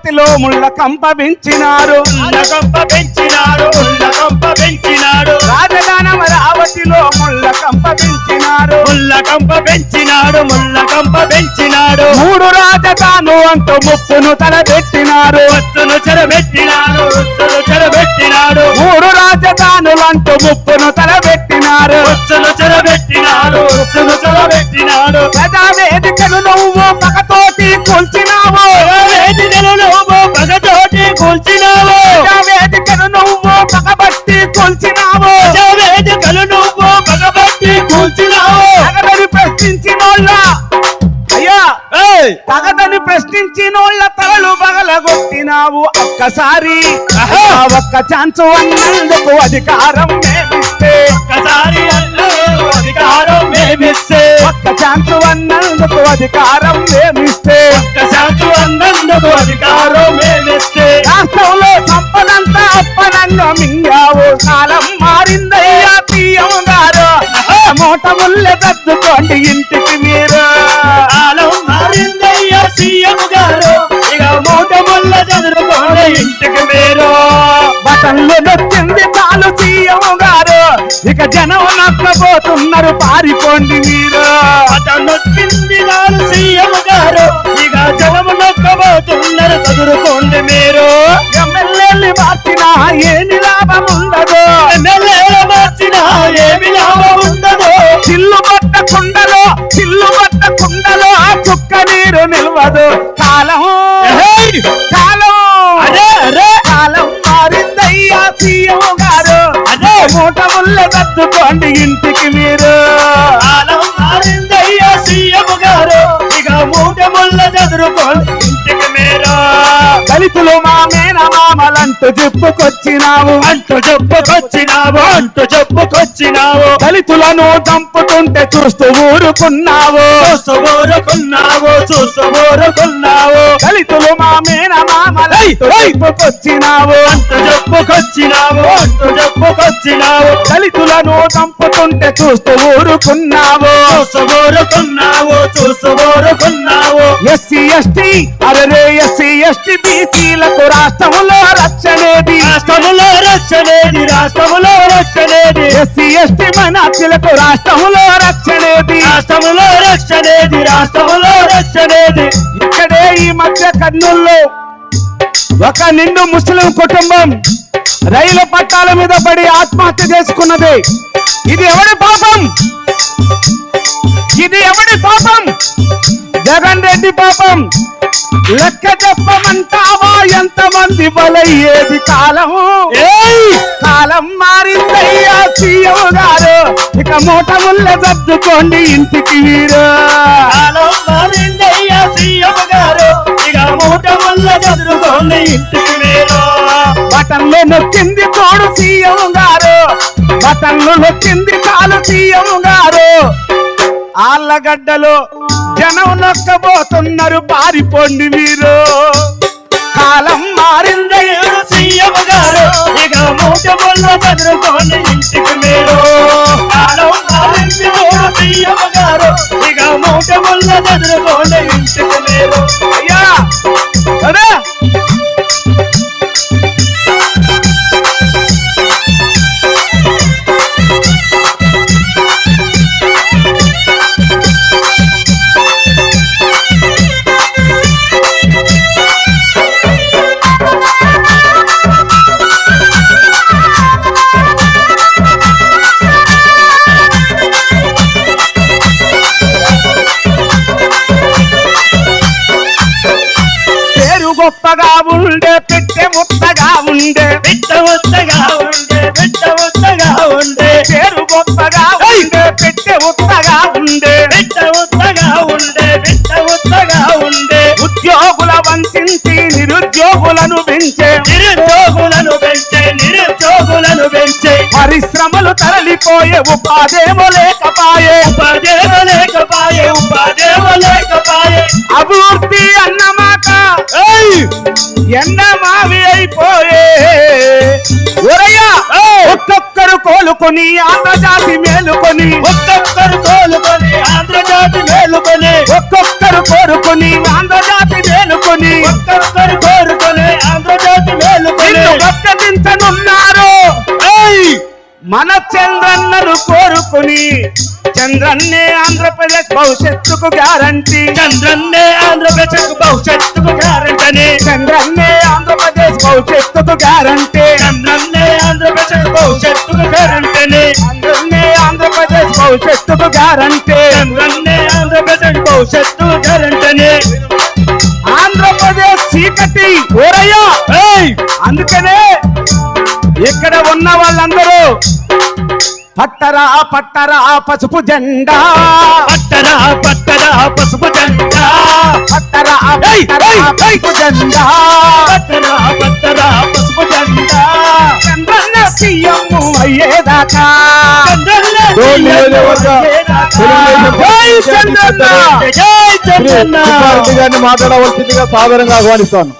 అమరావతిలో ముళ్ళ కంప పెంచినారు. రాజధాని అమరావతిలో ముళ్ళ కంప పెంచినారు. ముళ్ళకంప పెంచినాడు ముళ్ళకంప పెంచినాడు మూడు రాజధాను అంటూ ముప్పును తలబెట్టినారు ఒత్తును చెరబెట్టినాడు ఒత్తును చెరబెట్టినాడు మూడు రాజధానులంటూ ముప్పును తలబెట్టినారు ఒత్తును చెరబెట్టినాడు ఒత్తును చెరబెట్టినాడు ప్రజా వేదికను నువ్వు పగతోటి కూల్చినావు. కూల్చినావు? వేదికలు నువ్వు పగబట్టి కూల్చినావు? తగదని ప్రశ్నించినోళ్ళ. అయ్యా! తగదని ప్రశ్నించినోళ్ళ తలలు పగలగొట్టినావు ఒక్కసారి. ఒక్క ఛాన్స్ అన్నందుకు అధికారం మేమిస్తే. ఒక్కసారి అధికారం మేమిస్తే. ఒక్క ఛాన్స్ అన్నందుకు అధికారం మేమిస్తే. ఒక్క శాంతి అన్నందుకు అధికారం మేమిస్తే. రాష్ట్రంలో సంపదంతా అప్పనంగా మూట ముళ్ళ దద్దుకోండి ఇంటికి మీరు. కాలం మారిందయ్యా సీఎం గారు. ఇక మూట ముళ్ళ చదువుకోండి ఇంటికి మీరు. బటన్లు నొచ్చింది చాలు సీఎం గారు. ఇక జనం నష్టపోతున్నారు పారిపోండి మీరు. నొచ్చింది నాలు సీఎం గారు. ఇక జనము నొక్కబోతున్నారు చదువుకోండి మీరు. సీఎం గారు అదే. మూట ముళ్ళ ఇంటికి మీరు. మారిందయ్యా సీఎం గారు ఇక మూట ముళ్ళ చదువుకోండి ఇంటికి మీరు. దళితులు మా మేన మామలంటూ చెప్పుకొచ్చినావు. అంటూ చెప్పుకొచ్చినావు అంటూ చెప్పుకొచ్చినావు. దళితులను చంపుతుంటే చూస్తూ ఊరుకున్నావు. చూస్తూ ఊరుకున్నావు చూస్తూ ఊరుకున్నావు. దళితులు మా చెప్పుకొచ్చినావు అంటూ చెప్పుకొచ్చినావు అంటూ చెప్పుకొచ్చినావు దళితులను చంపుతుంటే చూస్తూ ఊరుకున్నావు. చూస్తూ ఊరుకున్నావు ఎస్సీ ఎస్టీ అరరే ఎస్సీ ఎస్టీ బీసీలకు రాష్ట్రంలో రక్షణేది. రాష్ట్రములో రక్షణేది రాష్ట్రములో రక్షణేది. ఎస్సీ ఎస్టీ మైనార్టీలకు రాష్ట్రంలో రక్షణేది. రాష్ట్రములో రక్షణేది రాష్ట్రములో రక్షణేది. ఇక్కడే ఈ మధ్య కర్నూల్లో ఒక నిండు ముస్లిం కుటుంబం. రైలు పట్టాల మీద పడి ఆత్మహత్య చేసుకున్నది. ఇది ఎవడి పాపం? ఇది ఎవడి పాపం? జగన్ రెడ్డి పాపం. లెక్క చెప్పమంటావా? ఎంతమంది బలయ్యేది కాలం! కాలం మారిందయ్యా సీఎం గారు. ఇక మూట ముళ్ళ సర్దుకోండి ఇంటికి మీరు కాలం మారిందయ్యా సీఎం గారు ఇక ఇంటికి మీరు బటన్లు నొక్కింది తోడు సీఎం గారు. బటన్లు నొక్కింది కాలు సీఎం గారు. ఆళ్ళగడ్డలో జనం నొక్కబోతున్నారు పారిపోండి మీరు. కాలం మారిందయ్యా సీఎం గారు. ఇక మూట వల్ల చదువుకోండి ఇంటికి మీరు కాలం మారింది దేవుడు సీఎం గారు. ఇక మూట వల్ల చదువుకోండి ఇంటికి మీరు బిడ్డ ఉత్తగా ఉండే బిడ్డ ఉత్తగా ఉండే. పేరు గొప్పగా ఉండే పెట్టె ఉత్తగా ఉండే. బిడ్డ ఉత్తగా ఉండే బిడ్డ ఉత్తగా ఉండే. ఉద్యోగుల వంచించి నిరుద్యోగులను పెంచే. నిరుద్యోగులను పెంచే నిరుద్యోగులను పెంచే. పరిశ్రమలు తరలిపోయే ఉపాధేమో లేకపాయే. ఉపాధేవ లేకపాయే ఉపాధేవ లేకపాయే. అభివృద్ధి అన్నమాట ఏయ్! ఎండ మావి అయిపోయే ఒరయ్యా ఒక్కొక్కరు కోలుకొని ఆంధ్రజాతి మేలుకొని. ఒక్కొక్కరు కోలుకొని ఆంధ్రజాతి మేలుకొని. ఒక్కొక్కరు కోరుకొని ఆంధ్రజాతి మేలుకొని. ఒక్కొక్కరు కోరుకొని ఆంధ్రజాతి మేలుకొని. ప్రకటించనున్నారు మన చంద్రన్నరు కోరుకొని చంద్రన్నే ఆంధ్రప్రదేశ్ భవిష్యత్తుకు గ్యారంటీ చంద్రన్నే ఆంధ్రప్రదేశ్ భవిష్యత్తుకు గ్యారంటీ చంద్రన్నే ఆంధ్రప్రదేశ్ భవిష్యత్తుకు గ్యారంటీ చంద్రన్నే ఆంధ్రప్రదేశ్ భవిష్యత్తుకు గ్యారంటీ చంద్రన్నే ఆంధ్రప్రదేశ్ భవిష్యత్తుకు గ్యారంటీ చంద్రన్నే ఆంధ్రప్రదేశ్ భవిష్యత్తు గ్యారంటీ ఆంధ్రప్రదేశ్ చీకటి ఓరయ్యా. అందుకనే ఇక్కడ ఉన్న వాళ్ళందరూ పట్టరా పట్టరా పసుపు జెండా. పట్టరా పట్టరా పసుపు జెండా. పట్టరా పట్టరా పసుపు జెండా. పట్టరా పట్టరా పసుపు జెండా. చంద్రన్న సీఎం అయ్యేదాకా. మాట్లాడవలసిందిగా సాదరంగా ఆహ్వానిస్తాను.